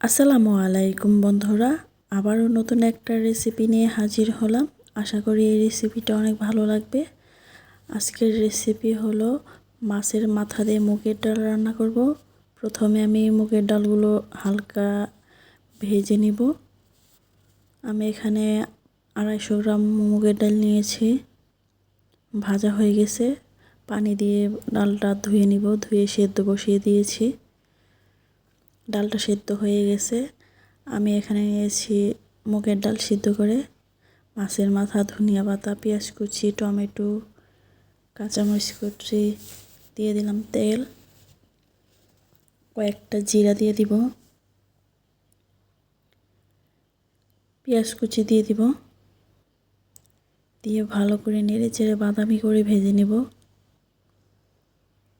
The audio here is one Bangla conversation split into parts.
আসসালামু আলাইকুম বন্ধুরা, আবারও নতুন একটা রেসিপি নিয়ে হাজির হলাম। আশা করি এই রেসিপিটা অনেক ভালো লাগবে। আজকের রেসিপি হলো মাছের মাথা দিয়ে মুগের ডাল রান্না করব। প্রথমে আমি মুগের ডালগুলো হালকা ভেজে নিব। আমি এখানে আড়াইশো গ্রাম মুগের ডাল নিয়েছি। ভাজা হয়ে গেছে। পানি দিয়ে ডালটা ধুয়ে নিব, ধুয়ে সেদ্ধ বসিয়ে দিয়েছি। ডালটা সিদ্ধ হয়ে গেছে। আমি এখানে নিয়েছি মুগের ডাল সিদ্ধ করে, মাছের মাথা, ধনিয়া পাতা, পেঁয়াজ কুচি, টমেটো, কাঁচামরিচ কুচি দিয়ে দিলাম তেল। কয়েকটা জিরা দিয়ে দিব। পেঁয়াজ কুচি দিয়ে দিব। দিয়ে ভালো করে নেড়ে চেড়ে বাদামি করে ভেজে নেব।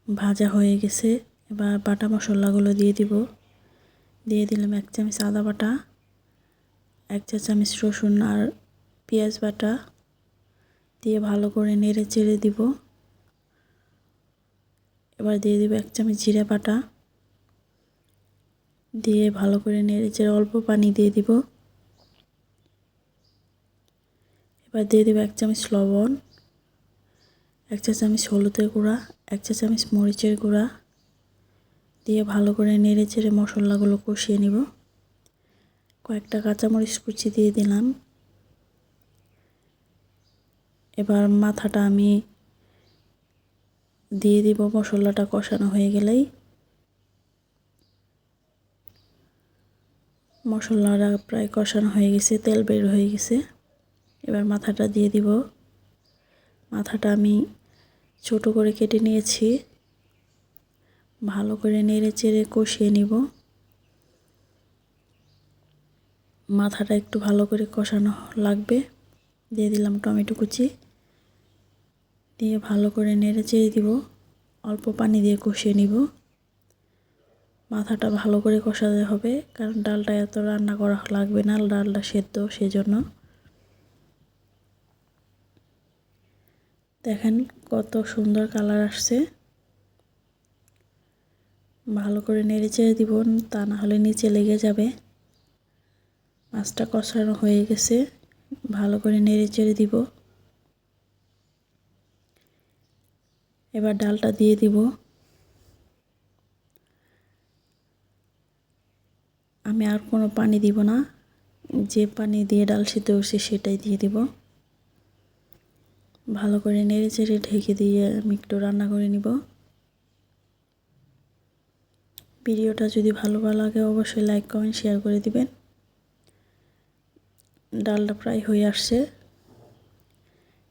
ভাজা হয়ে গেছে। এবার বাটা মশলাগুলো দিয়ে দিব। দিয়ে দিলাম এক চামচ আদা বাটা, এক চা চামচ রসুন আর পেঁয়াজ বাটা দিয়ে ভালো করে নেড়ে চেড়ে দিব। এবার দিয়ে দিব এক চামচ জিরা বাটা দিয়ে ভালো করে নেড়ে চেড়ে অল্প পানি দিয়ে দিব। এবার দিয়ে দেবো এক চামচ লবণ, এক চা চামচ হলুদের গুঁড়া, এক চা চামচ মরিচের গুঁড়া দিয়ে ভালো করে নেড়ে চেড়ে মশলাগুলো কষিয়ে নিব। কয়েকটা কাঁচামরিচ কুচি দিয়ে দিলাম। এবার মাথাটা আমি দিয়ে দিব মশলাটা কষানো হয়ে গেলেই। মশলাটা প্রায় কষানো হয়ে গেছে, তেল বের হয়ে গেছে। এবার মাথাটা দিয়ে দিব। মাথাটা আমি ছোট করে কেটে নিয়েছি। ভালো করে নেড়ে চেড়ে কষিয়ে নিব। মাথাটা একটু ভালো করে কষানো লাগবে। দিয়ে দিলাম টমেটো কুচি। দিয়ে ভালো করে নেড়ে চেড়ে দিব। অল্প পানি দিয়ে কষিয়ে নিব। মাথাটা ভালো করে কষাতে হবে, কারণ ডালটা এত রান্না করা লাগবে না, ডালটা সেদ্ধ, সেজন্য। দেখেন কত সুন্দর কালার আসছে। ভালো করে নেড়ে চেড়ে দিব, তা না হলে নিচে লেগে যাবে। মাছটা কষানো হয়ে গেছে, ভালো করে নেড়ে চেড়ে দিব। এবার ডালটা দিয়ে দিব। আমি আর কোনো পানি দিব না, যে পানি দিয়ে ডাল সিদ্ধ করছি সেটাই দিয়ে দিব। ভালো করে নেড়ে চেড়ে ঢেকে দিয়ে আমি একটু রান্না করে নিব। ভিডিওটা যদি ভালো লাগে, অবশ্যই লাইক কমেন্ট শেয়ার করে দিবেন। ডালটা প্রায় হয়ে আসছে।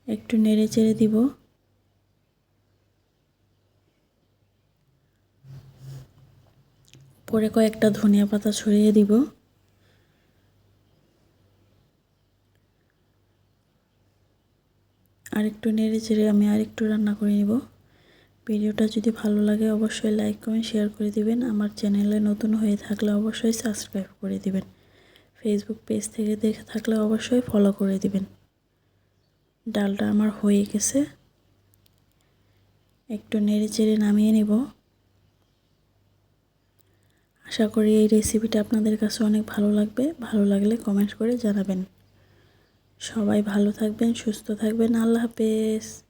একটু নেড়ে চেড়ে দিব। পরে কয়েকটা ধনিয়া পাতা ছড়িয়ে দিব। আরেকটু নেড়ে চেড়ে আমি আরেকটু রান্না করে নিব। ভিডিওটা যদি ভালো লাগে, অবশ্যই লাইক, কমেন্ট, শেয়ার করে দিবেন। আমার চ্যানেলে নতুন হয়ে থাকলে অবশ্যই সাবস্ক্রাইব করে দিবেন। ফেসবুক পেজ থেকে দেখে থাকলে অবশ্যই ফলো করে দিবেন। ডালটা আমার হয়ে গেছে। একটু নেড়ে চেড়ে নামিয়ে নেব। আশা করি এই রেসিপিটা আপনাদের কাছে অনেক ভালো লাগবে। ভালো লাগলে কমেন্ট করে জানাবেন। সবাই ভালো থাকবেন, সুস্থ থাকবেন। আল্লাহ হাফেজ।